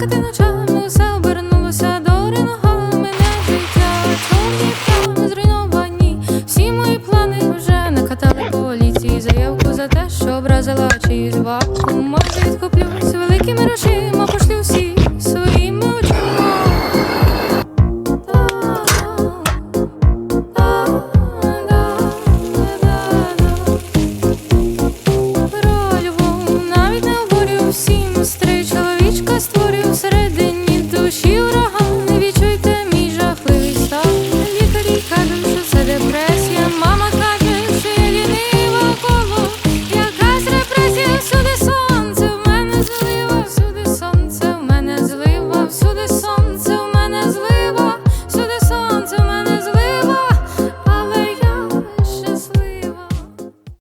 плакати ночами, все обернулося до ринога мене життя, чорні плани. Всі мої плани вже накатали поліції. Заявку за те, що образила чи бабку, може відкуплю.